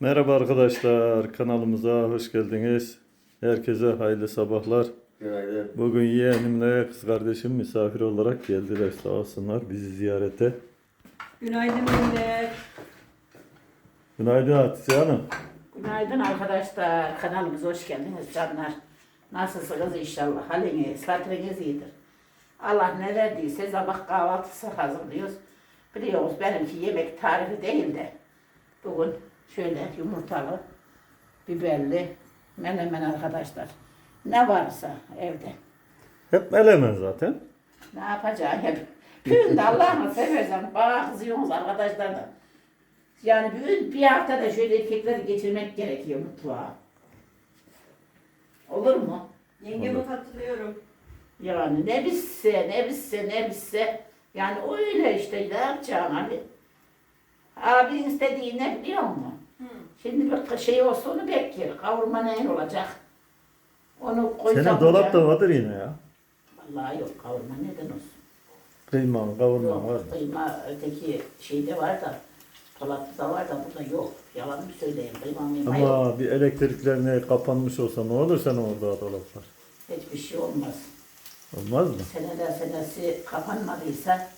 Merhaba arkadaşlar, kanalımıza hoş geldiniz. Herkese hayırlı sabahlar. Günaydın. Bugün yeğenimle kız kardeşim misafir olarak geldiler sağ olsunlar bizi ziyarete. Günaydın millet. Günaydın Hatice Hanım. Günaydın arkadaşlar. Kanalımıza hoş geldiniz canlar. Nasılsınız inşallah? Haliniz, hatırınız iyidir. Allah ne verdiyse sabah kahvaltısı hazırlıyoruz. Biliyoruz benimki yemek tarifi değil de. Bugün şöyle yumurtalı, biberli, menemen arkadaşlar. Ne varsa evde. Hep melemen zaten. Ne yapacağım hep. Bugün de Allah'ını seversen bana kızıyorsunuz arkadaşlar da. Yani bugün bir haftada şöyle erkekleri geçirmek gerekiyor mutfağa. Olur mu? Yengemi hatırlıyorum. Yani ne bitse, ne bitse, ne bitse. Yani öyle işte ne yapacaksın abi? Abi istediği ne biliyor musun? Şimdi bir şey olsa onu bekliyor. Kavurma ne olacak? Onu koyacağım. Senin dolapta vardır yine ya. Vallahi yok kavurma neden olsun? Kıyman, kavurman var. Yok, kıyma öteki şeyde var da, dolapta da var da burada yok. Yalan mı söyleyeyim, kıyma mıyma yok. Ama bir elektriklerine kapanmış olsa ne olur senin orada dolaplar? Hiçbir şey olmaz. Olmaz mı? Seneler senesi kapanmadıysa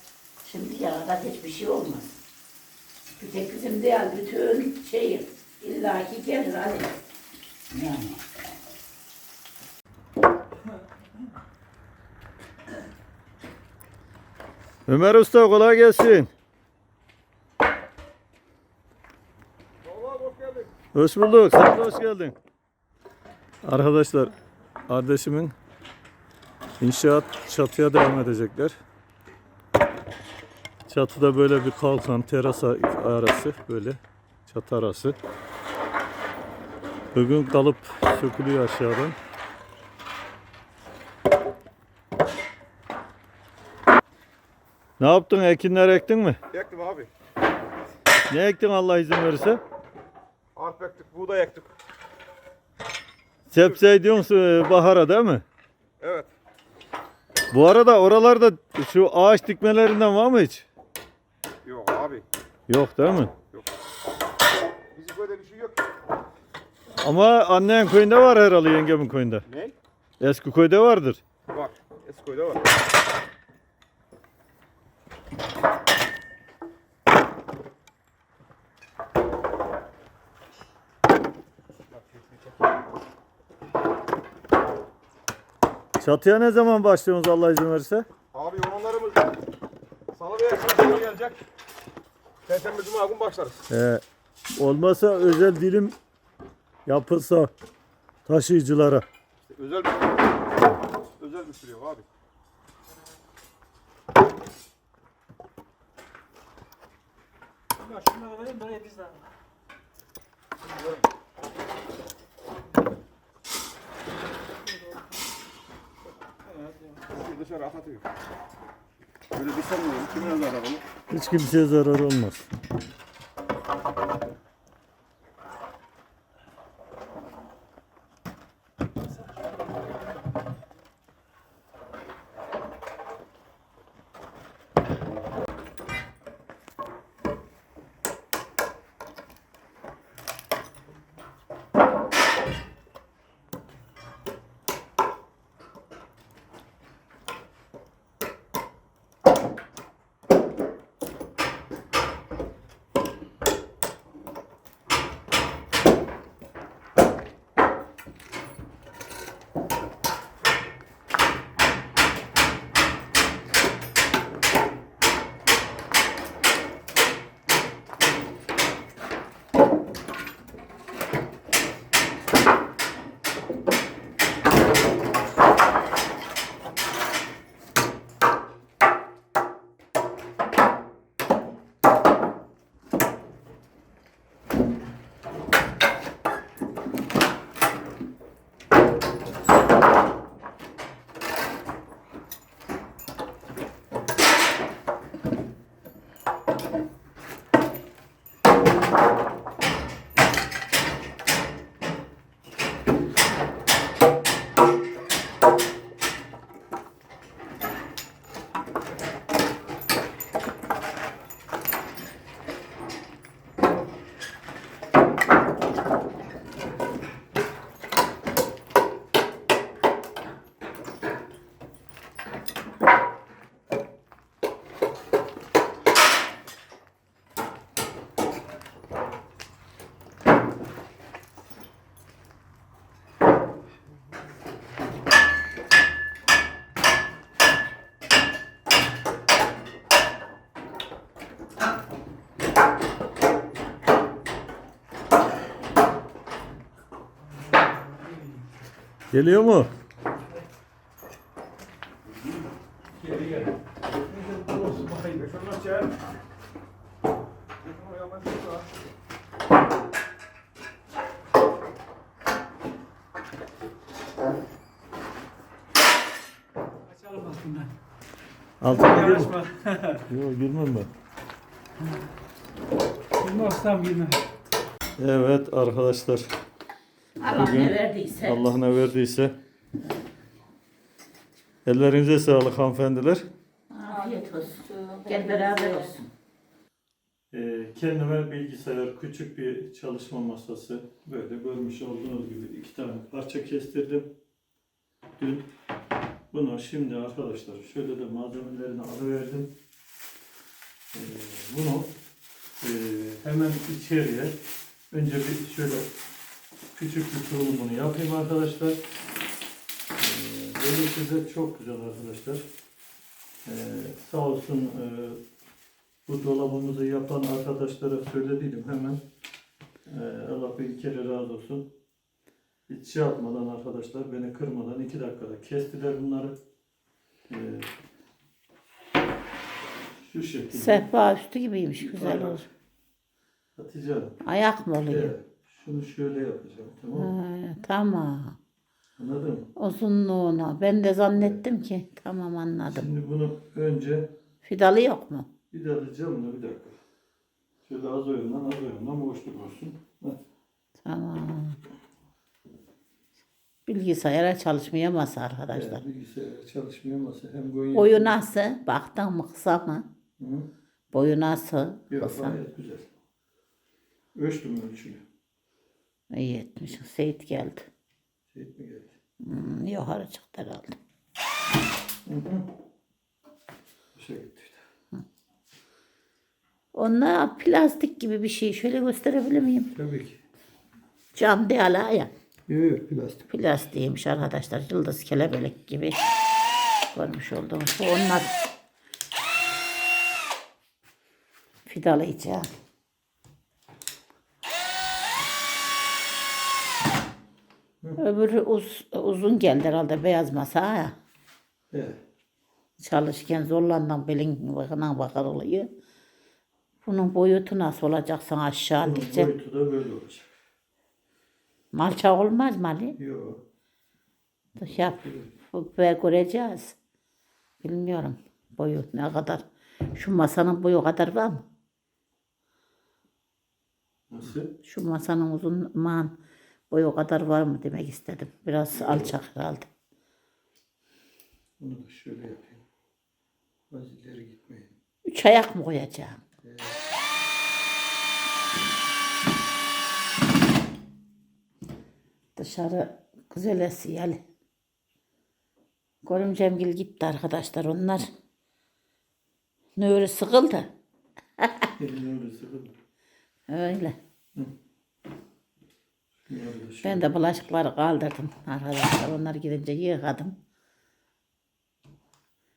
şimdiye kadar hiçbir şey olmaz. Bir tek bizim değil, bütün şey illaki gelir Ali. Yani. Ömer Usta kolay gelsin. Hoş bulduk. Sen de hoş geldin. Arkadaşlar kardeşimin inşaat çatıya devam edecekler. Çatıda böyle bir kalkan teras arası böyle çatı arası. Bugün kalıp sökülüyor aşağıdan. Ne yaptın? Ekinler ektin mi? Ektim abi. Ne ektin Allah izin verirse? Arpa ektik, buğday ektik. Sebze diyorsun e, bahara değil mi? Evet. Bu arada oralarda şu ağaç dikmelerinden var mı hiç? Yok abi. Yok değil mi? Bizim böyle bir şey yok. Ama annen köyünde var herhalde yengemin köyünde. Ne? Eski köyde vardır. Var. Eskoy'da var. Çatıya ne zaman başlıyorsunuz Allah izin verirse? Abi yoğunlarımız salı veya çarşamba gelecek. Cuma gün başlarız. Ee, olmasa özel dilim yapılsa taşıyıcılara. İşte özel bir özel bir sürü yok abi. Ya şunları verin buraya biz de dışarı atatıyor. Böyle bir sanmıyorum. Kime yazar bunu? Hiç kimseye zarar olmaz. Oraya bak, şurada. Açalım aslında. Altına gir. Yanaşma. Yok girmem ben. Girme ustam girme. Evet arkadaşlar. Allah Bugün ne verdiyse. Allah ne verdiyse. Ellerinize sağlık hanımefendiler. Afiyet olsun. Gel beraber olsun. Ee, kendime bilgisayar, küçük bir çalışma masası. Böyle görmüş olduğunuz gibi iki tane parça kestirdim. Dün bunu şimdi arkadaşlar şöyle de malzemelerini alıverdim. Ee, bunu e, hemen içeriye önce bir şöyle küçük bir kurulumunu yapayım arkadaşlar. Ee, Böylesi de çok güzel arkadaşlar. Ee, sağ olsun e, bu dolabımızı yapan arkadaşlara söylediydim hemen. Ee, Allah bin kere razı olsun. Hiç şey yapmadan arkadaşlar beni kırmadan iki dakikada kestiler bunları. Ee, şu şekilde. Sehpa üstü gibiymiş güzel olur. Hatice Hanım. Ayak mı oluyor? Evet, şunu şöyle yapacağım tamam mı? Ha, tamam. Anladın mı? Uzunluğuna. Ben de zannettim ki. Tamam anladım. Şimdi bunu önce Fidalı yok mu? bir de alacağım da bir dakika. Şöyle az o yönden az o yönden boşluk olsun. Heh. Tamam. Bilgisayara çalışmaya masa arkadaşlar. Evet, bilgisayar çalışmıyor masa hem Gonya... Boyu nasıl? Baktın mı kısa mı? Hı? Boyu nasıl? Yok Kısa. gayet güzel. Ölçtüm ölçülü. İyi etmişsin. Seyit geldi. Şey mi geldi? Hmm, yukarı çıktı herhalde. Boşa gitti bir de. Onlar plastik gibi bir şey. Şöyle gösterebilir miyim? Tabii ki. Cam değil hala ya. Yok yok plastik. Plastiğiymiş arkadaşlar. Yıldız kelebek gibi. Görmüş olduğunuz. Bu onlar. Fidalayıcı. ha. Öbürü uz, uzun geldi herhalde beyaz masa ya. Evet. Çalışırken zorlandan belin bakına bakar oluyor. Bunun boyutu nasıl olacak sana aşağı Bunun diyecek. boyutu da böyle olacak. Malça olmaz mı Ali? Yok. Yap. Ve göreceğiz. Bilmiyorum boyu ne kadar. Şu masanın boyu kadar var mı? Nasıl? Şu masanın uzun man boyu kadar var mı demek istedim. Biraz alçak herhalde. Bunu da şöyle yapayım. Az ileri gitmeyin. Üç ayak mı koyacağım? Dışarı güzel esiyor Ali. Görümcemgil gitti arkadaşlar onlar. Nuri sıkıldı. Öyle sıkıldı. Öyle. Şöyle. Ben de bulaşıkları kaldırdım arkadaşlar. Onlar gidince yıkadım.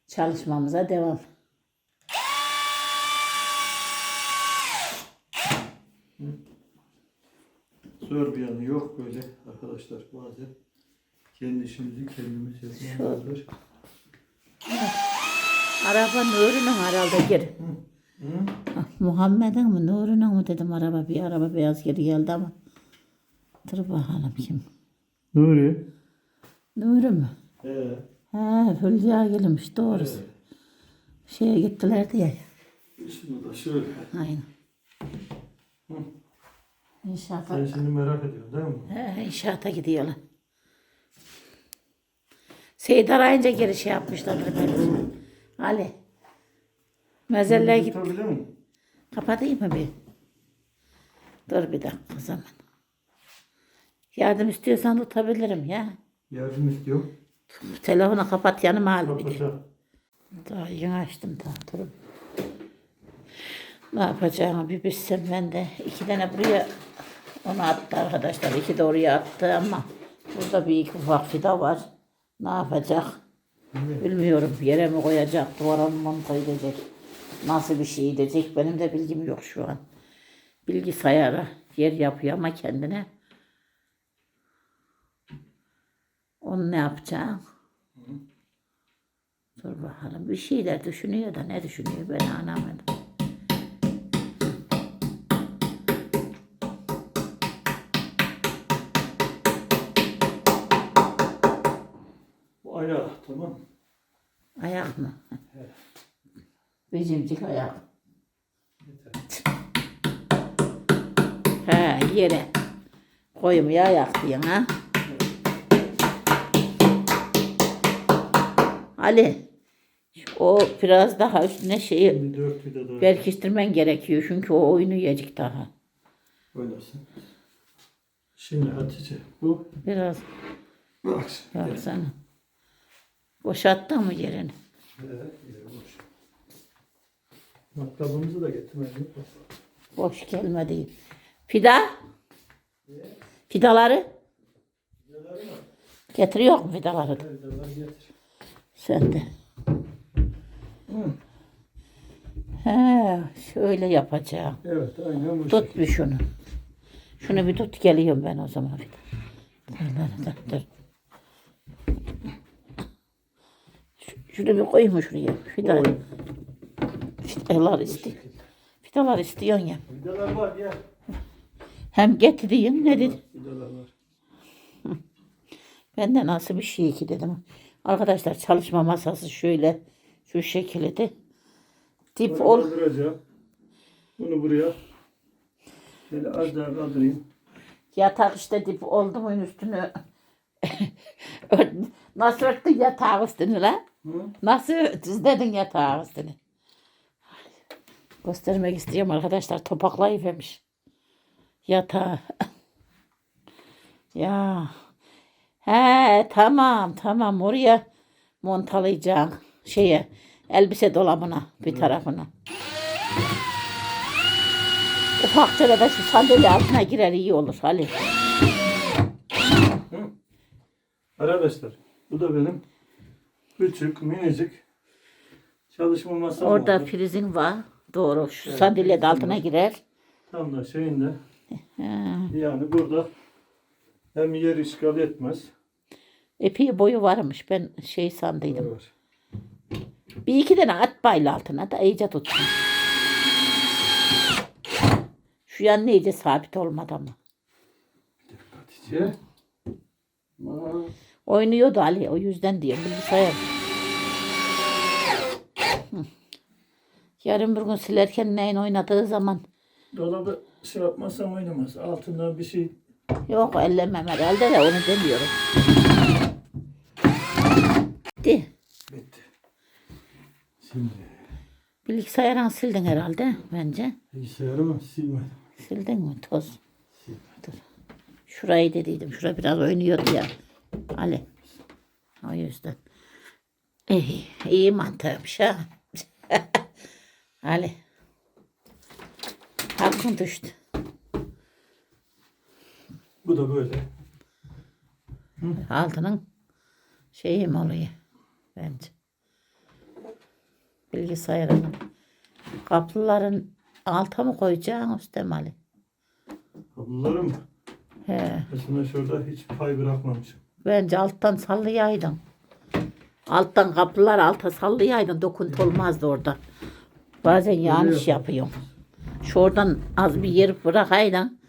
Çalışmamıza devam. Zor bir yanı yok böyle arkadaşlar bazen. Kendi işimizi kendimiz yapmamız lazım. Araba Nuri'nin herhalde. Ah, Muhammed'in mi Nuri'nin mi dedim araba bir araba beyaz geri geldi ama. Dur bakalım kim? Nuri. Nuri mü? Ee, He Hülya gelmiş doğrusu. evet. Şeye gittiler diye. Şunu da şöyle. Aynen. İnşaata, Sen şimdi merak ediyorsun değil mi? he, inşaata gidiyorlar. Seyit arayınca geri şey yapmışlar. Ali. Mezellere git. Tutabilir miyim? Kapatayım mı bir? Dur bir dakika o zaman. Yardım istiyorsan tutabilirim ya. Yardım istiyorum. Telefonu kapat yanıma al bir de. Kapatacağım. Daha yeni açtım daha durun. Ne yapacağımı bir bilsem ben de. iki tane buraya onu attı arkadaşlar. iki de oraya attı ama burada bir iki ufak fida var. Ne yapacak? Bilmiyorum. Yere mi koyacak, duvara mı monta edecek? Nasıl bir şey edecek? Benim de bilgim yok şu an. Bilgisayara yer yapıyor ama kendine. Onu ne yapacağım? Dur bakalım. Bir şeyler düşünüyor da ne düşünüyor ben anlamadım. Bu ayağı tamam. Ayak mı? Becimcik ayak. Yeter. He yere. Koymuyor ayak diyorsun ha. Ali. O biraz daha üstüne şeyi Şimdi dört vida daha. berkiştirmen gerekiyor. Çünkü o oyunu yiyecek daha. Oynasın. Şimdi Hatice bu. Biraz Bak. baksana. Boşalttın mı yerini? Evet, boş. Matkabımızı da getirmedik. Boş gelmedi. Fida? Fidaları? Getiriyor mu fidaları? Vidalar getir. Sen de. Hı. He, şöyle yapacağım. Evet aynen bu Tut bir şunu. Şunu bir tut geliyorum ben o zaman. Dur, dur, dur, dur. Şu- Şunu bir koyayım mı şuraya? Fida. Fidalar istiyor. Fidalar istiyorsun ya. Vidalar var ya. Hem getireyim ne dedim. Vidalar var. Ben de nasıl bir şey ki dedim. Arkadaşlar çalışma masası şöyle şu şekilde. Tip Bunu ol. Bunu buraya. Şöyle az daha kaldırayım. Yatak işte dip oldu mu üstünü. Nasıl örttün yatağı üstünü lan? Hı? Nasıl düzledin yatağı üstünü? Göstermek istiyorum arkadaşlar. Topaklayıvermiş. Yatağı. ya. He tamam tamam oraya montalayacağım şeye elbise dolabına bir tarafına. Ufakça da şu sandalye altına girer iyi olur Ali. Arkadaşlar bu da benim küçük minicik çalışma masam Orada oldu. prizin var. Doğru. Şu Evet, sandalye de altına girer. Tam da şeyinde yani burada hem yer işgal etmez. Epey boyu varmış. Ben şey sandıydım. Var. Bir iki tane at bayla altına da iyice tutsun. Şu yan iyice sabit olmadı ama. Hatice. Aman. Oynuyordu Ali. O yüzden diyorum. Bilgisayar. Hı. Yarın bir gün silerken neyin oynadığı zaman Dolabı şey yapmazsam oynamaz. Altından bir şey yok ellemem herhalde de onu demiyorum. Bitti. bitti. Şimdi Bilgisayarını sildin herhalde bence. bilgisayarımı silmedim. Sildin mi toz? Silmedim. Şurayı dediydim. Şura biraz oynuyordu ya. Ali. O yüzden. İyi, iyi mantığıymış ha. Ali. Hakkın düştü. Bu da böyle. Altının şeyi mi oluyor? Bence. Bilgisayarın. Kaplıların alta mı koyacaksın üstte mi Ali? Kablolarım He. aslında şurada hiç pay bırakmamışım. Bence alttan sallayaydın. Alttan kapılar alta sallayaydın. Dokuntu olmazdı orada. Bazen yanlış yapıyorum. Şuradan az bir yer bırakaydın.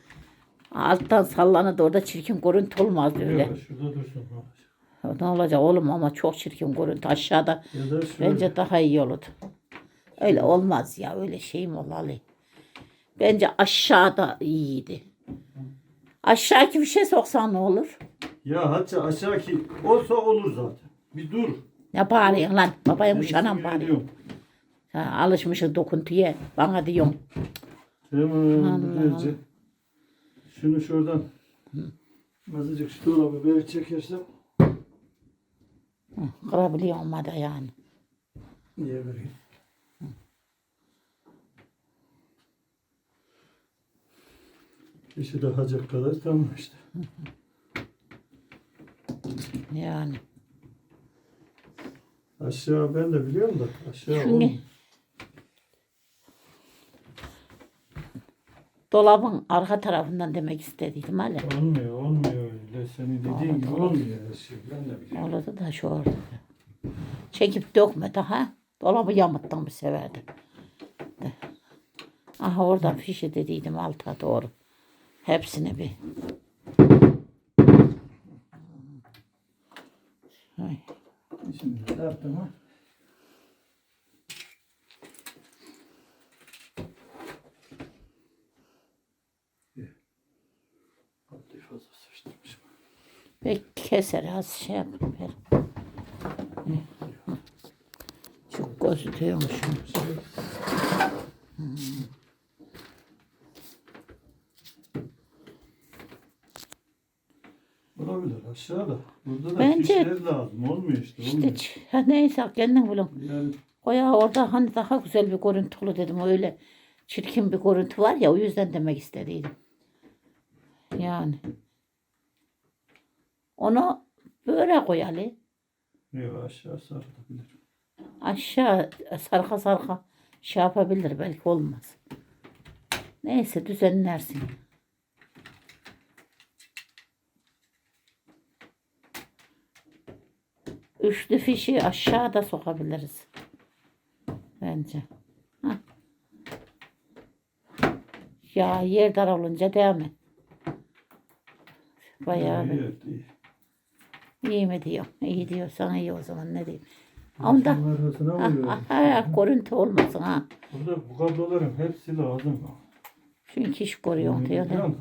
Alttan sallanırdı orada çirkin görüntü olmazdı öyle. Ya şurada dursun. Ne olacak oğlum ama çok çirkin görüntü. Aşağıda bence daha iyi olurdu. Öyle olmaz ya. Öyle şey mi olur Ali? Bence aşağıda iyiydi. Aşağı bir şey soksan ne olur? Ya hatta aşağıki olsa olur zaten. Bir dur. Ne bağırıyorsun lan? Sinir bağırıyorsun? ediyorum. Ha, alışmışız dokuntuya. Bana diyorsun. Tamam Allah. Şunu şuradan azıcık şu dolabı böyle çekersem Kırabiliyor olmadı yani. niye vereyim? İşi de hacak kadar tamam işte. Yani. Aşağı ben de biliyorum da aşağı Şunu- olmuyor. Dolabın arka tarafından demek istediydim hala. Olmuyor, olmuyor öyle. senin dediğin gibi olmuyor her şey. Ben de biliyorum. Orada da şu orada. Çekip dökme daha. Dolabı yamıttan bir severdim. De. Aha oradan fişi dediydim alta doğru. Hepsini bir. Ay. Şimdi de yaptım ha. Hadi fazla sıçtırmışım. Ve keser az şey ver. Çok gözüküyormuşum. Olabilir aşağıda. Burada da Bence- fişler lazım. Olmuyor işte. İşte Olmuyor. ç- ha, neyse kendin bulun. Yani O ya orada hani daha güzel bir görüntülü dedim. Öyle çirkin bir görüntü var ya o yüzden demek istediydim. Yani. Onu böyle koy Ali. yok aşağı sarılabilir. Aşağı sarka sarka şey yapabilir belki olmaz. Neyse düzenlersin. Üçlü fişi aşağıda sokabiliriz. Bence. Hah. Ya yer dar olunca devam et. Bayağı. Evet, iyi. İyi mi diyor? İyi diyorsan iyi o zaman ne diyeyim. Onda ha, ha, ha, olmasın ha. Burada bu kabloların hepsi lazım. Çünkü iş koruyor diyor. Musun?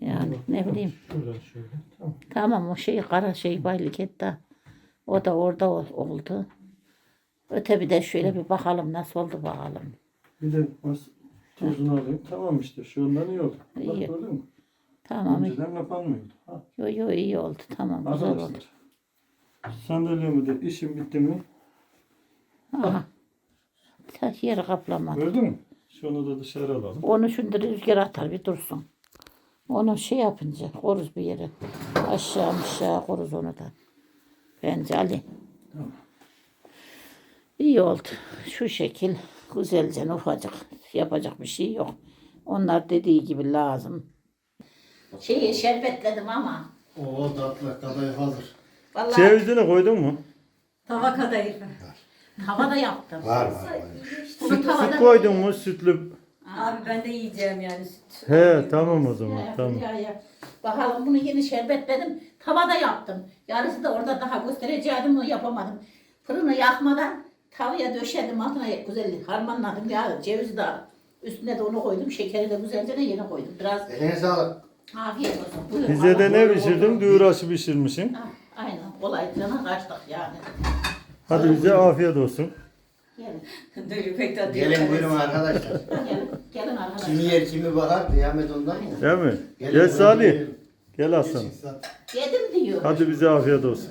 Yani ne bileyim. Şuradan şöyle. Tamam. Tamam o şey kara şey baylık etti. O da orada ol- oldu. Öte bir de şöyle bir bakalım nasıl oldu bakalım. Bir de mas tozunu alayım. Tamam işte. Şundan iyi oldu. Bak İyi. gördün mü? Tamam. Önceden kapanmıyordu. Ha. Yo yo iyi oldu tamam güzel oldu. Arkadaşlar. Sandalyemi de işim bitti mi? Aha. Ta- Yeri kaplamadı. Gördün mü? Şunu da dışarı alalım. Onu şimdi rüzgar atar bir dursun. Onu şey yapınca koruz bir yere. Aşağı aşağı koruz onu da. Bence Ali. Tamam. İyi oldu. Şu şekil güzelce ufacık yapacak bir şey yok. Onlar dediği gibi lazım. Şeyi şerbetledim ama. O tatlı kadayıf hazır. Vallahi Cevizini koydun mu? Tava kadayıfı. havada yaptım. Var var. var. Bunu Süt tavada koydun mu? Sütlü. Abi ben de yiyeceğim yani süt. He tamam o zaman. Ya, Tamam. ya, ya. Bakalım bunu yeni şerbetledim. Tavada yaptım. Yarısı da orada daha göstereceğim onu yapamadım. Fırını yakmadan tavaya döşedim altına güzel harmanladım ya cevizi de üstüne de onu koydum. Şekeri de güzelce de yeni koydum. Biraz Eline sağlık. Afiyet olsun. Buyurun. Bize de ne pişirdin? Düğür aşı pişirmişsin. Ha, aynen kolay cana kaçtık yani. Hadi bize afiyet olsun. Gelin. Dölü pek tadı Gelin buyurun arkadaşlar. Gelin, gelin arkadaşlar. Kimi yer kimi bakar kıyamet ondan. Değil mi? Gelin Gel buyurun, Salih. Gel Hasan. Geçin, sat. Yedim diyor. Hadi bize afiyet olsun.